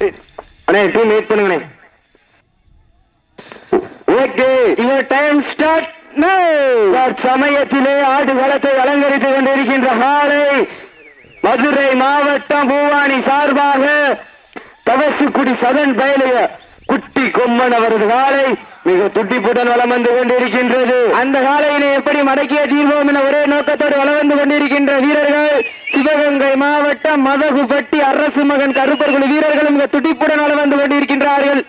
அண்ணே team wait பண்ணுங்கண்ணே okay. Your time start சமயத்திலே ஆடு களத்தை அலங்கரித்துக் கொண்டிருக்கின்ற காலை மதுரை மாவட்டம் பூவானி சார்பாக தவசுக்குடி சதன் பயலுக குட்டி கொம்மன் அவரது காலை மிக துட்டிப்புடன் வலம் வந்து கொண்டிருக்கின்றது. அந்த காலையினை எப்படி மடக்கிய தீர்வோம் என ஒரே நோக்கத்தோடு வலம் வந்து கொண்டிருக்கின்ற வீரர்கள் சிவகங்கை மாவட்டம் மதகுபட்டி அரசு மகன் கருப்பர்குழு வீரர்களும் துடிப்புடன் வந்து கொண்டிருக்கின்றார்கள்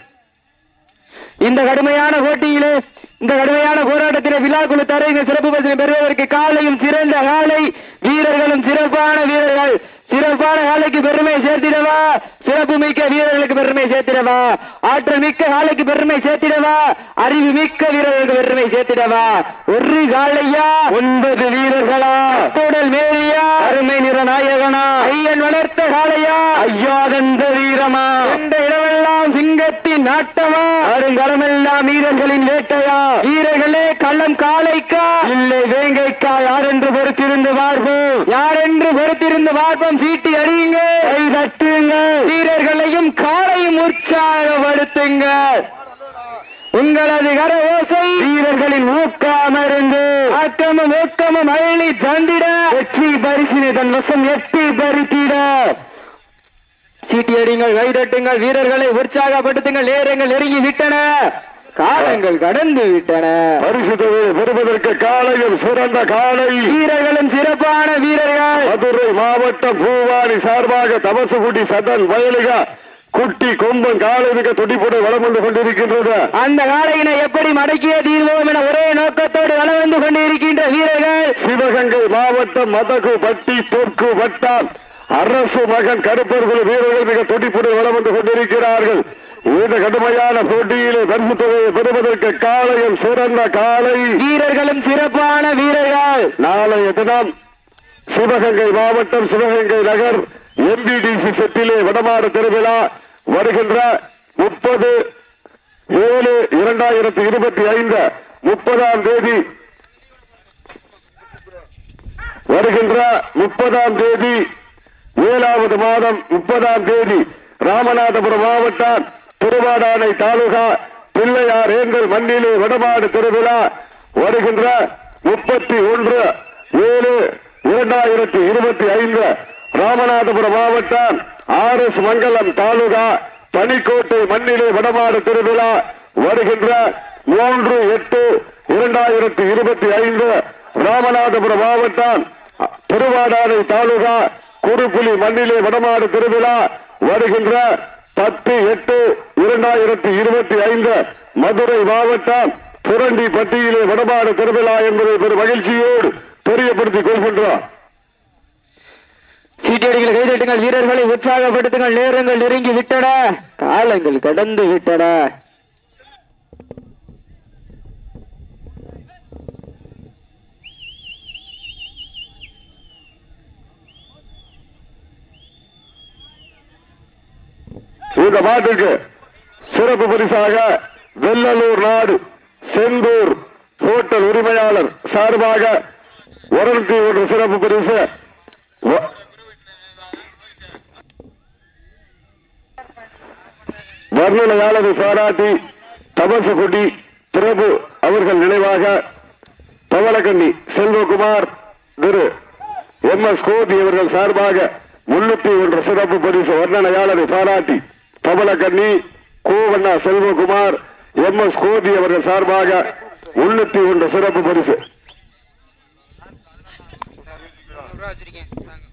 இந்த கடுமையான போட்டியிலே இந்த கடுமையான போராட்டத்திலே விழா குழு தரையின சிறப்பு பரிசனை பெறுவதற்கு காலையும் சிறந்த காலை வீரர்களும் சிறப்பான வீரர்கள். சிறப்பான காலைக்கு பெருமை சேர்த்திடவா? சிறப்பு மிக்க வீரர்களுக்கு பெருமை சேர்த்திடவா? ஆற்றல் மிக்க காலைக்கு பெருமை சேர்த்திடவா? அறிவு மிக்க வீரர்களுக்கு பெருமை சேர்த்திடவா? ஒரு காலையா? ஒன்பது வீரர்களா? கூடல் மேலியா? அருமை நிற நாயகனா? ஐயன் வளர்த்த காலையா ஐயாதந்த வீரமா? என்ற இடமெல்லாம் சிங்கத்தின் நாட்டமா வருங்களமெல்லாம் வீரர்களின் வேட்டையா? வீரர்களே கள்ளம் காளைக்கா? இல்லை வேங்கைக்கா யார் என்று பொறுத்திருந்து பார்ப்போம் யார் என்று பொறுத்திருந்து பார்ப்போம் சீட்டி அடியுங்க கை தட்டுங்க வீரர்களையும் காளையும் உற்சாகப்படுத்துங்க உங்களது கர ஓசை வீரர்களின் ஊக்கமருந்து ஆக்கமும் ஊக்கமும் அள்ளி தந்திட. வெற்றி பரிசினை தன் வசம் எட்டி பறித்திட. சீட்டியடிங்கள் கைதட்டுங்கள் வீரர்களை உற்சாகப்படுத்துங்கள் நேரங்கள் நெருங்கி விட்டன. காலங்கள் கடந்து விட்டன. பரிசு பெறுவதற்கு காலையில் சிறந்த காலை. வீரர்களும் சிறப்பான வீரர்கள். மதுரை மாவட்டம் பூவாரி சார்பாக தமசுகுடி சதன் வயலுக குட்டி கொம்பன் காலை மிக துடிப்புடன் வளம் வந்து கொண்டிருக்கின்றது. அந்த காலையினை எப்படி மடக்கிய தீர்வோம் என ஒரே நோக்கத்தோடு வலம் வந்து கொண்டிருக்கின்ற வீரர்கள். சிவகங்கை மாவட்டம் மதகு பட்டி தெற்கு வட்டம் அரசு மகன் கருப்பர்கள் வீரர்கள் மிக துடிப்புடன் வளம் வந்து கொண்டிருக்கிறார்கள். இந்த கடுமையான போட்டியிலே பரிசு தொகையை பெறுவதற்கு காலையில் சிறந்த காலை வீரர்களும் சிறப்பான வீரர்கள். நாளைய தினம் சிவகங்கை மாவட்டம் சிவகங்கை நகர் எம்பிடிசி செட்டிலே வடமாடு திருவிழா வருகின்ற முப்பது ஏழு இரண்டாயிரத்தி இருபத்தி ஐந்து முப்பதாம் தேதி வருகின்ற முப்பதாம் தேதி ஏழாவது மாதம் முப்பதாம் தேதி ராமநாதபுரம் மாவட்டம் திருவாடானை தாலுகா பிள்ளையார் ஏங்கல் மண்ணிலே வடமாடு திருவிழா வருகின்ற முப்பத்தி ஒன்று ஏழு இரண்டாயிரத்தி இருபத்தி ஐந்து ராமநாதபுரம் மாவட்டம் ஆர் எஸ் மங்கலம் தாலுகா பனிக்கோட்டை மண்ணிலே வடமாடு திருவிழா வருகின்ற மூன்று எட்டு இரண்டாயிரத்தி இருபத்தி ஐந்து ராமநாதபுரம் மாவட்டம் திருவாடானை தாலுகா குறுப்புலி மண்ணிலே வடமாடு திருவிழா வருகின்ற பத்து எட்டு இரண்டாயிரத்தி இருபத்தி ஐந்து மதுரை மாவட்டம் புரண்டி பட்டியிலே வடமாடு திருவிழா என்பதை பெரும் மகிழ்ச்சியோடு தெரியப்படுத்திக் கொள்கின்றோம். சீட்டடிகள் கைதட்டுங்கள் வீரர்களை உற்சாகப்படுத்துங்கள் நேரங்கள் நெருங்கி விட்டன காலங்கள் கடந்து விட்டன. இந்த பாட்டுக்கு சிறப்பு பரிசாக வெள்ளலூர் நாடு செந்தூர் ஹோட்டல் உரிமையாளர் சார்பாக இருநூத்தி ஒன்று சிறப்பு பரிசு. வ- வர்ணனையாளரை பாராட்டி தபசகுடி பிரபு அவர்கள் நினைவாக பவளக்கண்ணி செல்வகுமார் திரு எம் எஸ் கோபி அவர்கள் சார்பாக முன்னூத்தி ஒன்று சிறப்பு பரிசு வர்ணனையாளரை பாராட்டி பவளக்கண்ணி கோவண்ணா செல்வகுமார் எம் எஸ் கோபி அவர்கள் சார்பாக உள்ளத்தி கொண்ட சிறப்பு பரிசு ரூபா வச்சிருக்கேன் தாங்க.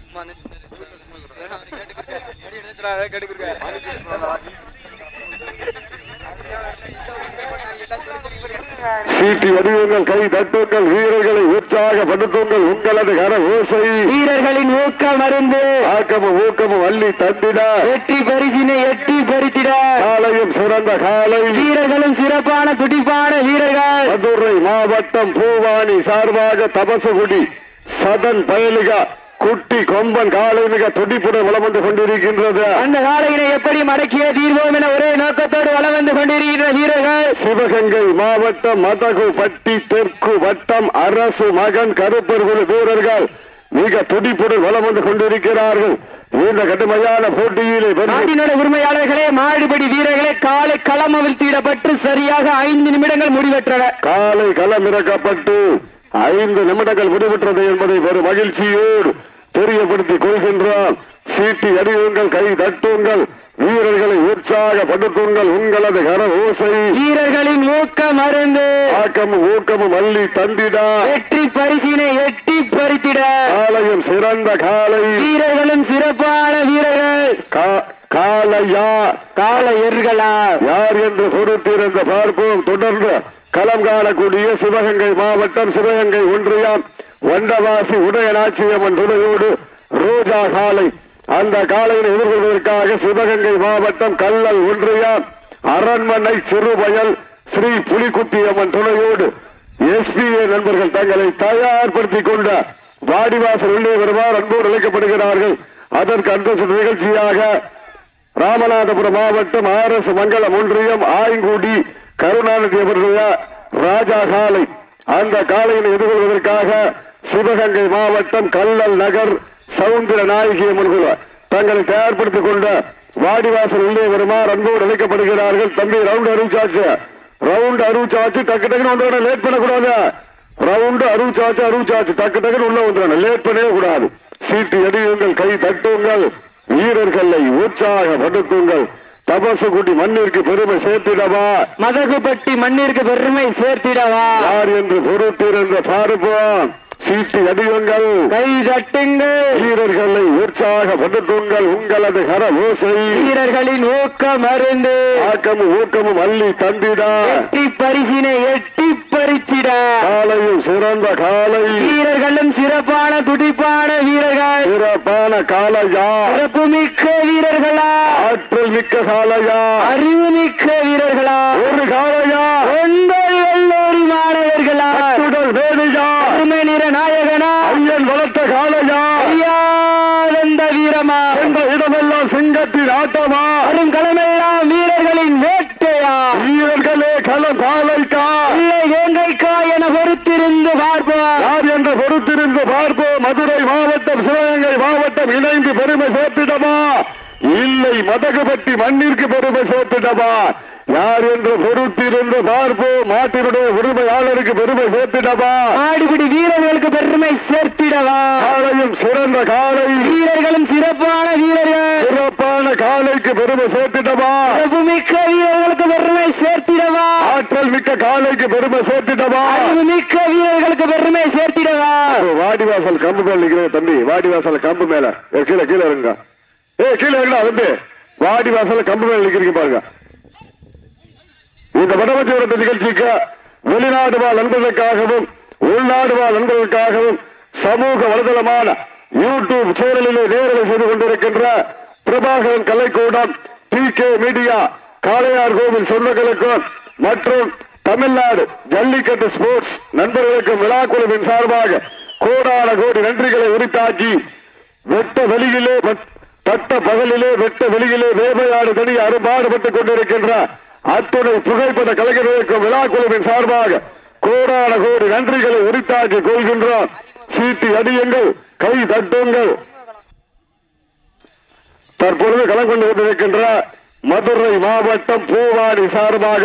சும்மா சீட்டி வடிவங்கள் கை தட்டுங்கள் வீரர்களை உற்சாகப்படுத்துங்கள் உங்களது கர ஓசை. வீரர்களின் ஊக்கம் அருந்து ஆக்கமும் ஊக்கமும் அள்ளி தந்திட. வெற்றி பரிசினை எட்டி பறித்திட. காலையும் சிறந்த காலை. வீரர்களும் சிறப்பான துடிப்பான வீரர்கள். மதுரை மாவட்டம் பூவாணி சார்பாக தபசுகுடி சதன் பயலிகா குட்டி கொம்பன் காலை மிக துடிப்புடன் வலம் வந்து கொண்டிருக்கின்றது. அந்த காலையினை எப்படி மடக்கிய தீர்வோம் என ஒரே நோக்கத்தோடு வலம் வந்து கொண்டிருக்கின்ற வீரர்கள்? சிவகங்கை மாவட்டம் மதகு பட்டி தெற்கு வட்டம் அரசு மகன் கருப்பர்கள் வீரர்கள் மிக துடிப்புடன் வலம் வந்து கொண்டிருக்கிறார்கள். இந்த கடுமையான போட்டியிலே வெற்றி நாட்டினுடைய உரிமையாளர்களே மாடுபடி வீரர்களே காலை களம் அவிழ்த்திடப்பட்டு சரியாக ஐந்து நிமிடங்கள் முடிவெற்றன. காலை களம் இறக்கப்பட்டு ஐந்து நிமிடங்கள் முடிவுற்றது என்பதை ஒரு மகிழ்ச்சியோடு தெரியப்படுத்திக் கொள்கின்றோம் சீட்டி அடியுங்கள் கை தட்டுங்கள் வீரர்களை உற்சாகப்படுத்துங்கள் உங்களது கர ஓசை. வீரர்களின் ஊக்கம் அருந்து. ஆக்கமும் ஊக்கமும் அள்ளி தந்திடா. வெற்றி பரிசினை எட்டி பறித்திட. காலையும் சிறந்த காலை. வீரர்களும் சிறப்பான வீரர்கள். காலையா? கால எர்களா? யார் என்று பொறுத்திருந்த பார்ப்போம். தொடர்ந்து களம் காணக்கூடிய சிவகங்கை மாவட்டம் சிவகங்கை ஒன்றியம் வண்டவாசி உடையநாச்சியம்மன் துணையோடு ரோஜா காலை அந்த காலையை எதிர்கொள்வதற்காக சிவகங்கை மாவட்டம் கல்லல் ஒன்றியம் அரண்மனை சிறுவயல் ஸ்ரீ புலிக்குத்தியம்மன் துணையோடு எஸ்பிஏ நண்பர்கள் தங்களை தயார்படுத்திக் கொண்ட வாடிவாசல் உள்ளே வருவார். அன்போடு அழைக்கப்படுகிறார்கள். அதற்கு அந்த நிகழ்ச்சியாக ராமநாதபுரம் மாவட்டம் ஆர் எஸ் மங்கலம் ஒன்றியம் ஆயங்குடி கருணாநிதி அவருடைய ராஜா காலை அந்த காலையை எதிர்கொள்வதற்காக சிவகங்கை மாவட்டம் கல்லல் நகர் சவுந்திர நாயகி அம்மன் தங்களை தயார்படுத்திக் கொண்ட வாடிவாசல் உள்ளே வருமாறு அன்போடு அழைக்கப்படுகிறார்கள். தம்பி ரவுண்ட் அறிவிச்சாச்சு ரவுண்ட் அறிவிச்சாச்சு டக்கு டக்குன்னு வந்து லேட் பண்ணக்கூடாது. ரவுண்ட் அறிவிச்சாச்சு அறிவிச்சாச்சு டக்கு டக்குன்னு உள்ள வந்துடணும். லேட் பண்ணவே கூடாது. சீட்டு எடியுங்கள் கை தட்டுங்கள். வீரர்களை உற்சாகப்படுத்துங்கள். தபசு குட்டி மண்ணிற்கு பெருமை சேர்த்திடவா? மதகுபட்டி மண்ணிற்கு பெருமை சேர்த்திடவா? யார் என்று பொறுத்திருந்த பார்ப்போம். சீட்டு அடியுங்கள். கை தட்டுங்கள். வீரர்களை உற்சாகப்படுத்துங்கள். உங்களது கர ஓசை வீரர்களின் ஊக்கம் அருந்து. ஆக்கமும் ஊக்கமும் அள்ளி தந்திடா. வெற்றி பரிசினை எட்டி பறித்திட. காலையும் சிறந்த காலை. வீரர்களும் சிறப்பான துடிப்பான வீரர்கள். சிறப்பான காலையா. சிறப்புமிக்க வீரர்களா. ஆற்றல் மிக்க காலையா. அறிவு மிக்க வீரர்களா. ஒரு காலையா. ஒன்பது கல்லூரி மாணவர்களா அத்துடல் வேணியா அருமை நிற நாயகனா ஐயன் வளர்த்த காலையா ஐயானந்த வீரமா என்ற சிங்கத்தின் ஆட்டமா? அருங்கலமெல்லாம் வீரர்களின் வேட்டையா? வீரர்களே களம் காலைக்கா இல்லை வேங்கைக்கா என பொறுத்திருந்து பார்ப்போம். யார் என்று பொறுத்திருந்து பார்ப்போம். மதுரை மாவட்டம் சிவகங்கை மாவட்டம் இணைந்து பெருமை சேர்த்திடமா மதகுபட்டி மண்ணிற்கு பெருமை சேர்த்திடமா யார் என்று பொறுத்திருந்து பார்ப்போம் மாட்டினுடைய உரிமையாளருக்கு பெருமை சேர்த்திடமா ஆடிபிடி வீரர்களுக்கு பெருமை சேர்த்திடவா? காலையும் சிறந்த காலை வீரர்களும் சிறப்பான வீரர்கள். சிறப்பான காலைக்கு பெருமை சேர்த்திடமா சிறப்புமிக்க வீரர்களுக்கு பெருமை சேர்த்திடவா? ஆற்றல் மிக்க காலைக்கு பெருமை சேர்த்திடமா அறிவு மிக்க வீரர்களுக்கு பெருமை சேர்த்திடவா? வாடிவாசல் கம்பு மேல நிக்கிறேன் தம்பி வாடிவாசல் கம்பு மேல. கீழே கீழே இருங்க ஏ கீழே இருக்கா தம்பி வாடிவாசல் கம்பு மேல நிக்கிறீங்க பாருங்க. இந்த வடமத்திய நிகழ்ச்சிக்கு வெளிநாடு வாழ் நண்பர்களுக்காகவும் உள்நாடு வாழ் நண்பர்களுக்காகவும் சமூக வலைதளமான யூடியூப் சேனலிலே நேரலை செய்து கொண்டிருக்கின்ற Prabhakaran கலைக்கூடம் T K media Kalaiyar Kovil சொந்தங்களுக்கும் மற்றும் தமிழ்நாடு ஜல்லிக்கட்டு ஸ்போர்ட்ஸ் நண்பர்களுக்கும் விழாக்குழுவின் சார்பாக கோடான கோடி நன்றிகளை உரித்தாக்கி வெட்ட வெளியிலே பட்- பட்ட பகலிலே வெட்ட வெளியிலே வேமையாடு தனி அரும்பாடுபட்டுக் கொண்டிருக்கின்ற அத்துணை புகைப்பட கலைஞர்களுக்கும் விழாக்குழுவின் சார்பாக கோடான கோடி நன்றிகளை உரித்தாக்கி கொள்கின்றோம். சீட்டி அடியுங்கள் கை தட்டுங்கள். தற்பொழுது கலங்கொண்டு கொண்டிருக்கின்ற மதுரை மாவட்டம் பூவாடி சார்பாக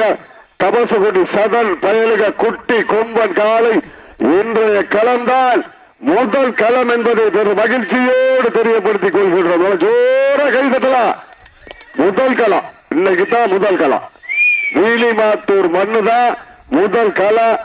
தபசுகுடி சதன் பயலுக குட்டி கொம்பன் காலை இன்றைய கலந்தால் முதல் களம் என்பதை பெரும் மகிழ்ச்சியோடு தெரியப்படுத்திக் கொள்கின்றோம். ஜோர கை தட்டலாம். முதல் களம். இன்னைக்கு தான் முதல் களம். வீலிமாத்தூர் மண்ணு தான் முதல் களம்.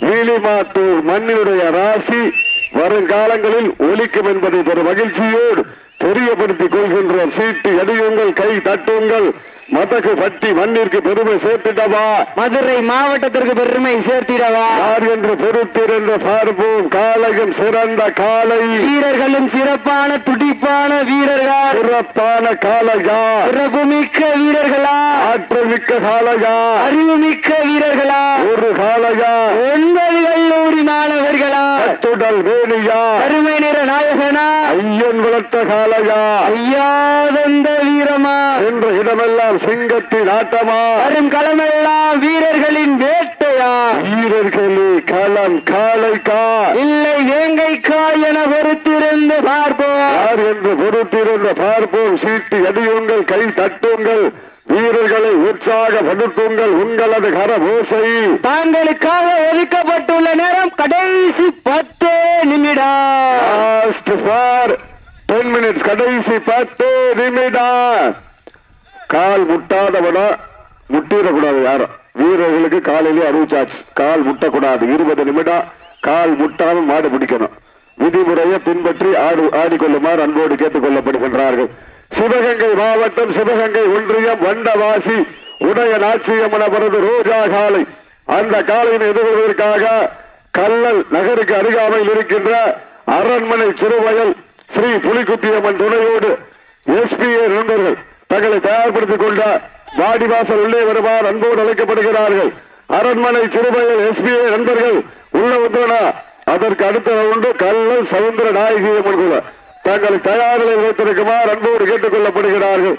வீலிமாத்தூர் மண்ணினுடைய ராசி வருங்காலங்களில் ஒலிக்கும் என்பதை பெரும் மகிழ்ச்சியோடு தெரியப்படுத்திக் கொள்கின்றோம். சீட்டு எடியுங்கள் கை தட்டுங்கள். மதகு பட்டி மண்ணிற்கு பெருமை சேர்த்திடவா? மதுரை மாவட்டத்திற்கு பெருமை சேர்த்திடவா? யார் என்று பொறுத்திருந்த பார்ப்போம். காலையும் சிறந்த காலை. வீரர்களும் சிறப்பான துடிப்பான வீரர்கள். சிறப்பான காலையா? சிறப்புமிக்க வீரர்களா? ஆற்றல் மிக்க காலையா? அறிவு மிக்க வீரர்களா? ஒரு காலையா? ஒன்பது கல்லூரி மாணவர்களா? கட்டுடல் வேணியா? அருமை நிற நாயகனா? ஐயன் வளர்த்த காலையா? ஐயாதந்த வீரமா? என்ற இடமெல்லாம் சிங்கத்தின் ஆட்டமா? வரும் களமெல்லாம் வீரர்களின் வேட்டையா? வீரர்களே களம் காளைக்கா இல்லை வேங்கைக்கா என பொறுத்திருந்து பார்ப்போம். யார் என்று பொறுத்திருந்த பார்ப்போம். சீட்டி அடியுங்கள் கை தட்டுங்கள். வீரர்களை உற்சாகப்படுத்துங்கள் உங்களது கரபோசை. தாங்களுக்காக ஒதுக்கப்பட்டுள்ள நேரம் கடைசி பத்து நிமிடம் ஃபார் டென் மினிட்ஸ் கடைசி பத்து நிமிடம் கால் முட்டாதவனா முட்டிடக்கூடாது யாரும் வீரர்களுக்கு காலையிலேயே அறிவிச்சாச்சு. கால் முட்டக்கூடாது. இருபது நிமிடம் கால் முட்டாமல் மாடு பிடிக்கணும். விதிமுறையை பின்பற்றி ஆடு ஆடிக்கொள்ளுமாறு அன்போடு கேட்டுக் கொள்ளப்படுகின்றார்கள் சிவகங்கை மாவட்டம் சிவகங்கை ஒன்றியம் வண்டவாசி உடைய நாச்சியம்மனவரது ரோஜா காலை அந்த காலையினை எதிர்கொள்வதற்காக கல்லல் நகருக்கு அருகாமையில் இருக்கின்ற அரண்மனை சிறுவயல் ஸ்ரீ புலிக்குட்டியம்மன் துணையோடு எஸ்பிஏ நண்பர்கள் தங்களை தயார்படுத்திக் கொண்ட வாடிவாசல் உள்ளே வருமாறு அன்போடு அழைக்கப்படுகிறார்கள். அரண்மனை சிறுவயல் எஸ்பிஐ நண்பர்கள் உள்ள வந்தனா அதற்கு அடுத்த உண்டு கல்லல் சவுந்தர நாயகி அம்மன் தங்களை தயாரில் வைத்திருக்குமாறு அன்போடு கேட்டுக் கொள்ளப்படுகிறார்கள்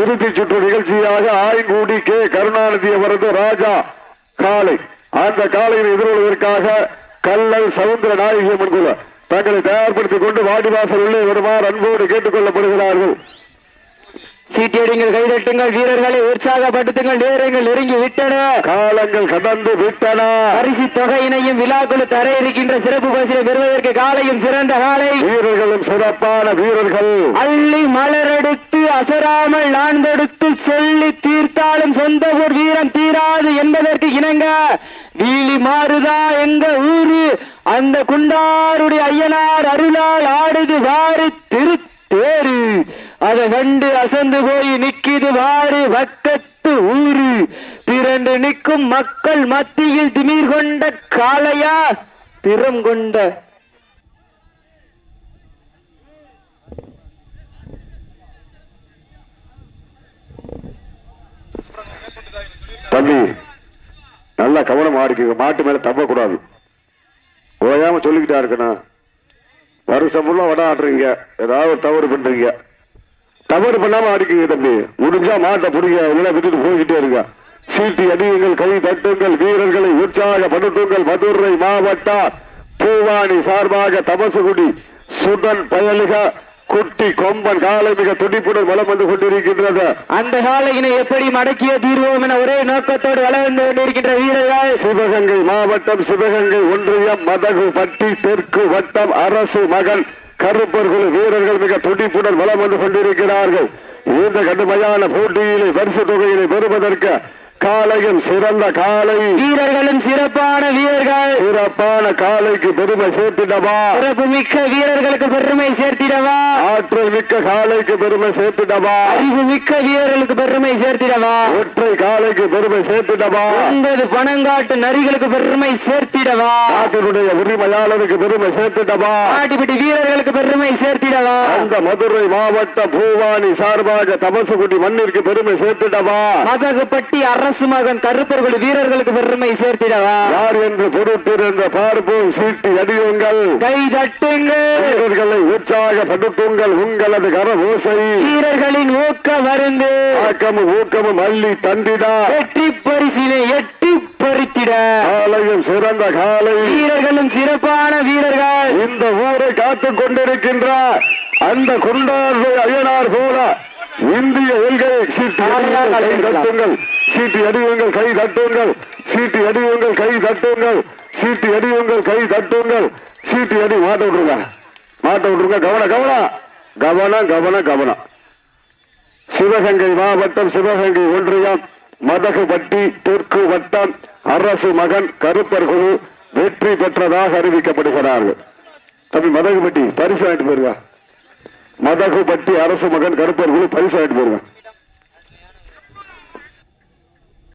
இறுதி சுற்று நிகழ்ச்சியாக ஆய்கூடி கே. கருணாநிதி அவரது ராஜா காலை. அந்த காலையில் எதிர்கொள்வதற்காக கல்லல் சவுந்தர நாயகி அம்மன் தங்களை தயார்படுத்திக் கொண்டு வாடிவாசல் உள்ளே வருமாறு அன்போடு கேட்டுக் கொள்ளப்படுகிறார்கள் சீட்டியடிங்கள் கைதட்டுங்கள் வீரர்களை உற்சாகப்படுத்துங்கள் நேரங்கள் நெருங்கி விட்டன. காலங்கள் கடந்து விட்டன. பரிசு தொகையினையும் விழாக்குழு தர இருக்கின்ற சிறப்பு பரிசினை பெறுவதற்கு காலையும் சிறந்த காலை. வீரர்களும் சிறப்பான வீரர்கள். அள்ளி மலரெடுத்து அசராமல் நான் தொடுத்து சொல்லி தீர்த்தாலும் சொந்த ஊர் வீரம் தீராது என்பதற்கு இணங்க வீலி மாறுதா எங்க ஊரு? அந்த குண்டாருடைய ஐயனார் அருளால் ஆடுது வாரு திருத்தேரு. அதை கண்டு அசந்து போய் நிக்கிது வாரு வக்கத்து ஊரு திரண்டு நிற்கும் மக்கள் மத்தியில் திமிர் கொண்ட காளையா? திறம் கொண்ட தம்பி நல்லா கவனம் ஆடிக்க மாட்டு மேல தப்பக்கூடாது ஓயாம சொல்லிக்கிட்டா இருக்கணும். வருஷம் ஃபுல்லா வட ஆடுறீங்க ஏதாவது ஒரு தவறு பண்றீங்க. தவறு பண்ணாம ஆடிக்குங்க தம்பி. முடிஞ்சா மாட்டை பிடிங்க இல்லைன்னா விட்டுட்டு போய்கிட்டே இருங்க. சீட்டி அடியுங்கள் கை தட்டுங்கள் வீரர்களை உற்சாகப்படுத்துங்கள் மதுரை மாவட்ட பூவாணி சார்பாக தபசுகுடி சுதன் பயலுக குட்டி கொம்பன் காலை மிக துடிப்புடன் வலம் வந்து கொண்டிருக்கின்றது. அந்த காலையினை எப்படி மடக்கிய தீர்வோம் என ஒரே நோக்கத்தோடு வளம் வந்து கொண்டிருக்கின்ற வீரர்கள்? சிவகங்கை மாவட்டம் சிவகங்கை ஒன்றியம் மதகு பட்டி தெற்கு வட்டம் அரசு மகன் கருப்பர்கள் வீரர்கள் மிக துடிப்புடன் பலம் வந்து கொண்டிருக்கிறார்கள். இந்த கடுமையான போட்டியிலே பரிசு தொகையினை பெறுவதற்கு காலையும் சிறந்த காலை வீரர்களும் சிறப்பான வீரர்கள். சிறப்பான காலைக்கு பெருமை சேர்த்திடவா. சிறப்பு மிக்க வீரர்களுக்கு பெருமை சேர்த்திடவா. ஆற்றல் மிக்க காலைக்கு பெருமை சேர்த்திடவா. அறிவு மிக்க வீரர்களுக்கு பெருமை சேர்த்திடவா. ஒற்றை காலைக்கு பெருமை சேர்த்திடவா. ஒன்பது பணங்காட்டு நரிகளுக்கு பெருமை சேர்த்திடவா. நாட்டினுடைய உரிமையாளருக்கு பெருமை சேர்த்திடவா. ஆட்டிப்பட்டி வீரர்களுக்கு பெருமை சேர்த்திடவா. அந்த மதுரை மாவட்ட பூவாணி சார்பாக தபசுகுடி மண்ணிற்கு பெருமை சேர்த்திடவா. மதகுப்பட்டி அரசு மகன் கருப்பர்கள் வீரர்களுக்கு பெருமை சேர்த்திடவா? யார் என்று பொறுத்திருந்த பார்ப்போம் சீட்டி அடியுங்கள். கை தட்டுங்கள். வீரர்களை உற்சாகப்படுத்துங்கள் உங்களது கரபூசை வீரர்களின் ஊக்க வருந்து ஆக்கமும் ஊக்கமும் அள்ளி தந்திடா. வெற்றி பரிசினை எட்டி பறித்திட. காலையும் சிறந்த காலை. வீரர்களும் சிறப்பான வீரர்கள். இந்த ஊரை காத்துக் கொண்டிருக்கின்ற அந்த குண்டார்வை அய்யனார் போல இந்திய எல்கையை சீட்டி கை தட்டுங்கள். சீட்டி அடியுங்கள் கை தட்டுங்கள். சீட்டி அடியுங்கள் கை தட்டுங்கள். சீட்டி அடியுங்கள் கை தட்டுங்கள். சீட்டி அடி மாட்ட விட்டுருங்க. மாட்ட விட்டுருங்க. கவன கவனம். கவனம் கவனம் கவனம். சிவகங்கை மாவட்டம் சிவகங்கை ஒன்றியம் மதகுபட்டி தெற்கு வட்டம் அரசு மகன் கருப்பர் குழு வெற்றி பெற்றதாக அறிவிக்கப்படுகிறார்கள். தம்பி மதகுபட்டி பரிசு வாங்கிட்டு மதகு பட்டி அரசு மகன் கருப்பர் குழு பரிசு வாங்கிட்டு